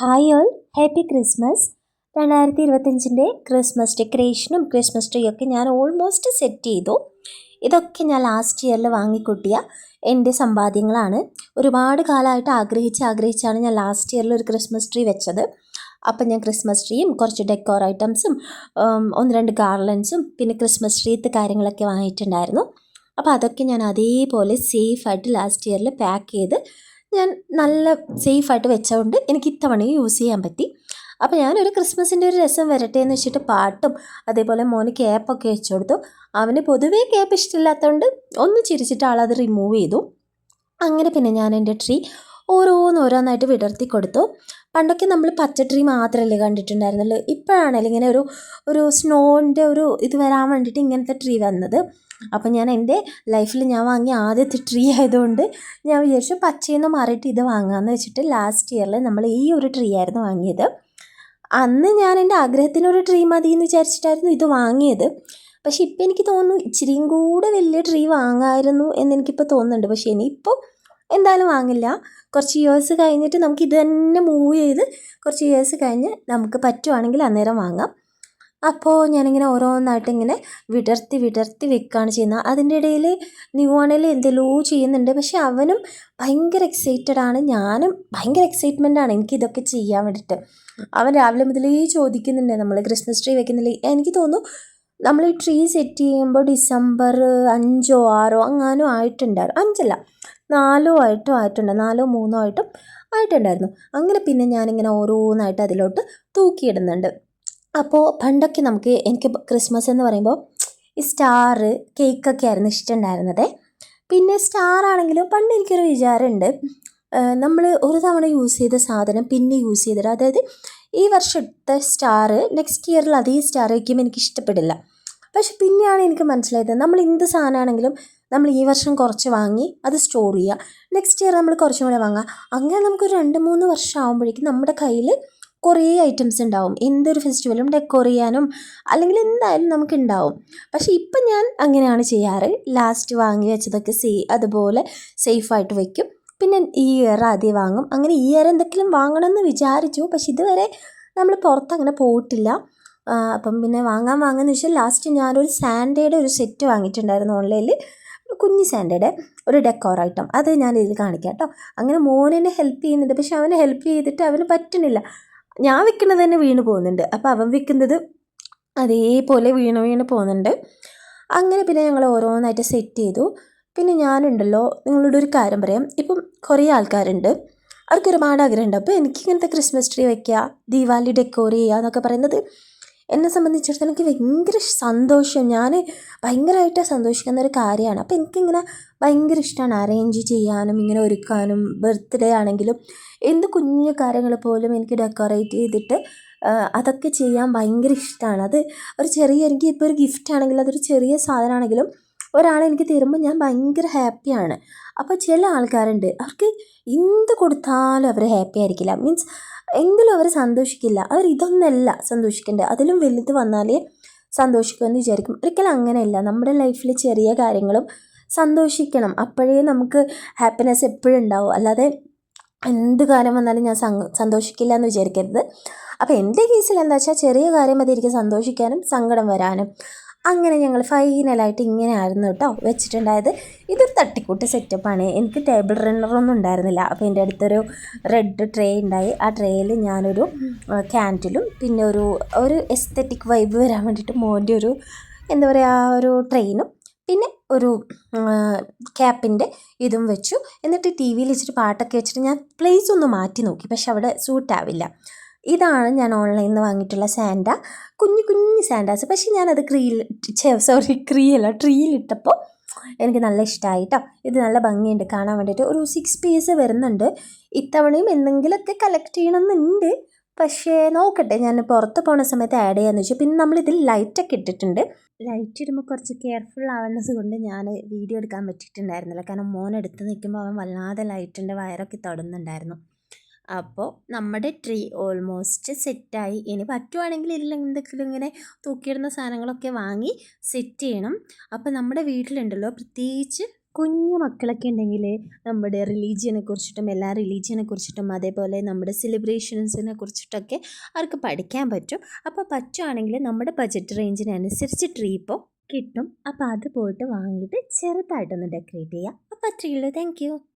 Hi all happy Christmas. രണ്ടായിരത്തി ഇരുപത്തഞ്ചിന്റെ Christmas ഡെക്കറേഷനും ക്രിസ്മസ് ട്രീ ഒക്കെ ഞാൻ ഓൾമോസ്റ്റ് സെറ്റ് ചെയ്തു. ഇതൊക്കെ ഞാൻ ലാസ്റ്റ് ഇയറിൽ വാങ്ങിക്കൂട്ടിയ എന്റെ സമ്പാദ്യങ്ങളാണ്. ഒരുപാട് കാലമായിട്ട് ആഗ്രഹിച്ച് ആഗ്രഹിച്ചാണ് ഞാൻ ലാസ്റ്റ് ഇയറിൽ ഒരു ക്രിസ്മസ് ട്രീ വെച്ചത്. അപ്പം ഞാൻ ക്രിസ്മസ് ട്രീയും കുറച്ച് ഡെക്കോർ ഐറ്റംസും ഒന്ന് രണ്ട് ഗാർലൻസും പിന്നെ ക്രിസ്മസ് ട്രീത്തെ കാര്യങ്ങളൊക്കെ വാങ്ങിയിട്ടുണ്ടായിരുന്നു. അപ്പോൾ അതൊക്കെ ഞാൻ അതേപോലെ സേഫായിട്ട് ലാസ്റ്റ് ഇയറിൽ പാക്ക് ചെയ്ത് ഞാൻ നല്ല സേഫായിട്ട് വെച്ചതുകൊണ്ട് എനിക്ക് ഇത്തവണയും യൂസ് ചെയ്യാൻ പറ്റി. അപ്പോൾ ഞാനൊരു ക്രിസ്മസിന്റെ ഒരു രസം വരട്ടെ എന്ന് വെച്ചിട്ട് പാട്ടും അതേപോലെ മോന് ക്യാപ്പൊക്കെ വെച്ചു കൊടുത്തു. അവന് പൊതുവേ ക്യാപ്പ് ഇഷ്ടമില്ലാത്തതുകൊണ്ട് ഒന്ന് ചിരിച്ചിട്ട് ആളത് റിമൂവ് ചെയ്തു. അങ്ങനെ പിന്നെ ഞാൻ എന്റെ ട്രീ ഓരോന്ന് ഓരോന്നായിട്ട് വിടർത്തി കൊടുത്തു. പണ്ടൊക്കെ നമ്മൾ പച്ച ട്രീ മാത്രമല്ലേ കണ്ടിട്ടുണ്ടായിരുന്നുള്ളൂ. ഇപ്പോഴാണല്ലോ ഇങ്ങനെ ഒരു ഒരു സ്നോന്റെ ഒരു ഇത് വരാൻ വേണ്ടിയിട്ട് ഇങ്ങനത്തെ ട്രീ വന്നത്. അപ്പം ഞാൻ എന്റെ ലൈഫിൽ ഞാൻ വാങ്ങിയ ആദ്യത്തെ ട്രീ ആയതുകൊണ്ട് ഞാൻ വിചാരിച്ചു പച്ചയിൽ നിന്ന് മാറിയിട്ട് ഇത് വാങ്ങാമെന്ന് വെച്ചിട്ട് ലാസ്റ്റ് ഇയറിൽ നമ്മൾ ഈ ഒരു ട്രീ ആയിരുന്നു വാങ്ങിയത്. അന്ന് ഞാൻ എന്റെ ആഗ്രഹത്തിനൊരു ട്രീ മതി എന്ന് വിചാരിച്ചിട്ടായിരുന്നു ഇത് വാങ്ങിയത്. പക്ഷേ ഇപ്പം എനിക്ക് തോന്നുന്നു ഇച്ചിരിയും കൂടെ വലിയ ട്രീ വാങ്ങാമായിരുന്നു എന്നെനിക്കിപ്പോൾ തോന്നുന്നുണ്ട്. പക്ഷേ ഇനിയിപ്പോൾ എന്തായാലും വാങ്ങില്ല. കുറച്ച് ഇയേഴ്സ് കഴിഞ്ഞിട്ട് നമുക്ക് ഇത് തന്നെ മൂവ് ചെയ്ത് കുറച്ച് ഇയേഴ്സ് കഴിഞ്ഞ് നമുക്ക് പറ്റുവാണെങ്കിൽ അന്നേരം വാങ്ങാം. അപ്പോൾ ഞാനിങ്ങനെ ഓരോന്നായിട്ട് ഇങ്ങനെ വിടർത്തി വിടർത്തി വെക്കുകയാണ് ചെയ്യുന്നത്. അതിന്റെ ഇടയിൽ ന്യൂവാണേൽ എന്തെല്ലോ ചെയ്യുന്നുണ്ട്. പക്ഷേ അവനും ഭയങ്കര എക്സൈറ്റഡ് ആണ്. ഞാനും ഭയങ്കര എക്സൈറ്റ്മെന്റ് ആണ് എനിക്ക് ഇതൊക്കെ ചെയ്യാൻ വേണ്ടിയിട്ട്. അവൻ രാവിലെ മുതലേ ചോദിക്കുന്നുണ്ട്. നമ്മൾ ക്രിസ്മസ് ട്രീ വെക്കുന്നില്ല? എനിക്ക് തോന്നുന്നു നമ്മൾ ഈ ട്രീ സെറ്റ് ചെയ്യുമ്പോൾ ഡിസംബർ അഞ്ചോ ആറോ അങ്ങാനോ ആയിട്ടുണ്ടായിരുന്നു. അഞ്ചല്ല. നാലോ ആയിട്ടോ ആയിട്ടുണ്ട്. നാലോ മൂന്നോ ആയിട്ടും ആയിട്ടുണ്ടായിരുന്നു. അങ്ങനെ പിന്നെ ഞാനിങ്ങനെ ഓരോന്നായിട്ട് അതിലോട്ട് തൂക്കിയിടുന്നുണ്ട്. അപ്പോൾ പണ്ടൊക്കെ നമുക്ക് എനിക്ക് ക്രിസ്മസ് എന്ന് പറയുമ്പോൾ ഈ സ്റ്റാർ കേക്കൊക്കെ ആയിരുന്നു ഇഷ്ടമുണ്ടായിരുന്നത്. പിന്നെ സ്റ്റാർ ആണെങ്കിലും പണ്ട് എനിക്കൊരു വിചാരമുണ്ട്. നമ്മൾ ഒരു തവണ യൂസ് ചെയ്ത സാധനം പിന്നെ യൂസ് ചെയ്തിട്ട് അതായത് ഈ വർഷത്തെ സ്റ്റാർ നെക്സ്റ്റ് ഇയറിൽ അതേ സ്റ്റാർ വയ്ക്കുമ്പോൾ എനിക്ക് ഇഷ്ടപ്പെടില്ല പക്ഷെ പിന്നെയാണ് എനിക്ക് മനസ്സിലായത് നമ്മൾ എന്ത് സാധനമാണെങ്കിലും നമ്മൾ ഈ വർഷം കുറച്ച് വാങ്ങി അത് സ്റ്റോർ ചെയ്യുക. നെക്സ്റ്റ് ഇയർ നമ്മൾ കുറച്ചും കൂടെ വാങ്ങുക. അങ്ങനെ നമുക്കൊരു രണ്ട് മൂന്ന് വർഷം ആകുമ്പോഴേക്കും നമ്മുടെ കയ്യിൽ കുറേ ഐറ്റംസ് ഉണ്ടാവും. എന്തൊരു ഫെസ്റ്റിവലും ഡെക്കോർ ചെയ്യാനും അല്ലെങ്കിൽ എന്തായാലും നമുക്ക് ഉണ്ടാവും. പക്ഷേ ഇപ്പം ഞാൻ അങ്ങനെയാണ് ചെയ്യാറ്. ലാസ്റ്റ് വാങ്ങി വെച്ചതൊക്കെ സേ അതുപോലെ സേഫായിട്ട് വയ്ക്കും പിന്നെ ഈ ഇയർ ആദ്യം വാങ്ങും. അങ്ങനെ ഈ ഇയർ എന്തെങ്കിലും വാങ്ങണമെന്ന് വിചാരിച്ചു. പക്ഷെ ഇതുവരെ നമ്മൾ പുറത്തങ്ങനെ പോയിട്ടില്ല. അപ്പം പിന്നെ വാങ്ങാൻ വാങ്ങാന്ന് വെച്ചാൽ ലാസ്റ്റ് ഞാനൊരു സാൻഡേയുടെ ഒരു സെറ്റ് വാങ്ങിയിട്ടുണ്ടായിരുന്നു ഓൺലൈനിൽ കുഞ്ഞ് സാൻഡേയുടെ ഒരു ഡെക്കോർ ഐറ്റം അത് ഞാൻ ഇതിൽ കാണിക്കാം കേട്ടോ. അങ്ങനെ മോനെന്നെ ഹെൽപ്പ് ചെയ്യുന്നുണ്ട്. പക്ഷെ അവനെ ഹെൽപ്പ് ചെയ്തിട്ട് അവന് പറ്റുന്നില്ല. ഞാൻ വിൽക്കുന്നത് തന്നെ വീണ് പോകുന്നുണ്ട്. അപ്പോൾ അവൻ വിൽക്കുന്നത് അതേപോലെ വീണ് വീണ് പോകുന്നുണ്ട്. അങ്ങനെ പിന്നെ ഞങ്ങൾ ഓരോന്നായിട്ട് സെറ്റ് ചെയ്തു. പിന്നെ ഞാനുണ്ടല്ലോ നിങ്ങളോട് ഒരു കാര്യം പറയാം. ഇപ്പം കുറേ ആൾക്കാരുണ്ട്. അവർക്ക് ഒരുപാട് ആഗ്രഹമുണ്ട്. അപ്പോൾ എനിക്കിങ്ങനത്തെ ക്രിസ്മസ് ട്രീ വയ്ക്കുക ദീപാവലി ഡെക്കോർ ചെയ്യുക എന്നൊക്കെ പറയുന്നത് എന്നെ സംബന്ധിച്ചിടത്തോളം എനിക്ക് ഭയങ്കര സന്തോഷം. ഞാൻ ഭയങ്കരമായിട്ട് സന്തോഷിക്കുന്ന ഒരു കാര്യമാണ്. അപ്പോൾ എനിക്കിങ്ങനെ ഭയങ്കര ഇഷ്ടമാണ് അറേഞ്ച് ചെയ്യാനും ഇങ്ങനെ ഒരുക്കാനും ബർത്ത്ഡേ ആണെങ്കിലും എന്ത് കുഞ്ഞു കാര്യങ്ങൾ പോലും എനിക്ക് ഡെക്കറേറ്റ് ചെയ്തിട്ട് അതൊക്കെ ചെയ്യാൻ ഭയങ്കര ഇഷ്ടമാണ് അത് ഒരു ചെറിയ എനിക്ക് ഇപ്പോൾ ഒരു ഗിഫ്റ്റ് ആണെങ്കിലും അതൊരു ചെറിയ സാധനമാണെങ്കിലും ഒരാൾ എനിക്ക് തരുമ്പോൾ ഞാൻ ഭയങ്കര ഹാപ്പിയാണ് അപ്പോൾ ചില ആൾക്കാരുണ്ട് അവർക്ക് എന്ത് കൊടുത്താലും അവർ ഹാപ്പി ആയിരിക്കില്ല. മീൻസ് എന്തിലും അവർ സന്തോഷിക്കില്ല. അവർ ഇതൊന്നല്ല സന്തോഷിക്കേണ്ടത്. അതിലും വലുത് വന്നാലേ സന്തോഷിക്കുമെന്ന് വിചാരിക്കും. ഒരിക്കലും അങ്ങനെയല്ല. നമ്മുടെ ലൈഫിൽ ചെറിയ കാര്യങ്ങളും സന്തോഷിക്കണം. അപ്പോഴേ നമുക്ക് ഹാപ്പിനെസ് എപ്പോഴും ഉണ്ടാവും. അല്ലാതെ എന്ത് കാര്യം വന്നാലും ഞാൻ സന്തോഷിക്കില്ല എന്ന് വിചാരിക്കരുത്. അപ്പോൾ എന്റെ കേസിൽ എന്താ വെച്ചാൽ ചെറിയ കാര്യം മതി എനിക്ക് സന്തോഷിക്കാനും സങ്കടം വരാനും. അങ്ങനെ ഞങ്ങൾ ഫൈനലായിട്ട് ഇങ്ങനെ ആയിരുന്നു കേട്ടോ വെച്ചിട്ടുണ്ടായത്. ഇതൊരു തട്ടിക്കൂട്ട് സെറ്റപ്പാണ് എനിക്ക് ടേബിൾ റണ്ണറൊന്നും ഉണ്ടായിരുന്നില്ല. അപ്പോൾ എന്റെ അടുത്തൊരു റെഡ് ട്രേ ഉണ്ടായി. ആ ട്രേയിൽ ഞാനൊരു ക്യാൻഡിലും പിന്നെ ഒരു ഒരു എസ്തറ്റിക് വൈബ് വരാൻ വേണ്ടിയിട്ട് മോന്റെ ഒരു എന്താ പറയുക ഒരു ട്രെയിനും പിന്നെ ഒരു ക്യാപ്പിന്റെ ഇതും വെച്ചു. എന്നിട്ട് ടി വിയിൽ വെച്ചിട്ട് പാട്ടൊക്കെ വെച്ചിട്ട് ഞാൻ പ്ലേസ് ഒന്ന് മാറ്റി നോക്കി. പക്ഷെ അവിടെ സൂട്ടാവില്ല ഇതാണ് ഞാൻ ഓൺലൈനിൽ നിന്ന് വാങ്ങിയിട്ടുള്ള സാൻഡ കുഞ്ഞു കുഞ്ഞു സാൻഡാസ് പക്ഷേ ഞാനത് ക്രീൽ സോറി ക്രീയല്ല ട്രീയിലിട്ടപ്പോൾ എനിക്ക് നല്ല ഇഷ്ടമായി കേട്ടോ ഇത് നല്ല ഭംഗിയുണ്ട് കാണാൻ വേണ്ടിയിട്ട്. ഒരു സിക്സ് പീസ് വരുന്നുണ്ട്. ഇത്തവണയും എന്തെങ്കിലുമൊക്കെ കളക്ട് ചെയ്യണമെന്നുണ്ട്. പക്ഷേ നോക്കട്ടെ ഞാൻ പുറത്ത് പോണ സമയത്ത് ആഡ് ചെയ്യാന്ന് വെച്ചു. പിന്നെ നമ്മളിതിൽ ലൈറ്റൊക്കെ ഇട്ടിട്ടുണ്ട്. ലൈറ്റ് ഇടുമ്പോൾ കുറച്ച് കെയർഫുൾ ആവേണ്ടത് കൊണ്ട് ഞാൻ വീഡിയോ എടുക്കാൻ പറ്റിയിട്ടുണ്ടായിരുന്നില്ല. കാരണം മോൻ എടുത്ത് നിൽക്കുമ്പോൾ അവൻ വല്ലാതെ ലൈറ്റിന്റെ വയറൊക്കെ തൊടുന്നുണ്ടായിരുന്നു. അപ്പോൾ നമ്മുടെ ട്രീ ഓൾമോസ്റ്റ് സെറ്റായി. ഇനി പറ്റുവാണെങ്കിൽ ഇതിൽ എന്തെങ്കിലും ഇങ്ങനെ തൂക്കിയിടുന്ന സാധനങ്ങളൊക്കെ വാങ്ങി സെറ്റ് ചെയ്യണം. അപ്പോൾ നമ്മുടെ വീട്ടിലുണ്ടല്ലോ പ്രത്യേകിച്ച് കുഞ്ഞു മക്കളൊക്കെ ഉണ്ടെങ്കിൽ നമ്മുടെ റിലീജിയനെ കുറിച്ചിട്ടും എല്ലാ റിലീജിയനെ കുറിച്ചിട്ടും അതേപോലെ നമ്മുടെ സെലിബ്രേഷൻസിനെ കുറിച്ചിട്ടൊക്കെ അവർക്ക് പഠിക്കാൻ പറ്റും. അപ്പോൾ പറ്റുവാണെങ്കിൽ നമ്മുടെ ബജറ്റ് റേഞ്ചിനനുസരിച്ച് ട്രീ ഇപ്പോൾ കിട്ടും. അപ്പോൾ അത് പോയിട്ട് വാങ്ങിയിട്ട് ചെറുതായിട്ടൊന്ന് ഡെക്കറേറ്റ് ചെയ്യുക അപ്പോൾ അത്രയുള്ളൂ താങ്ക്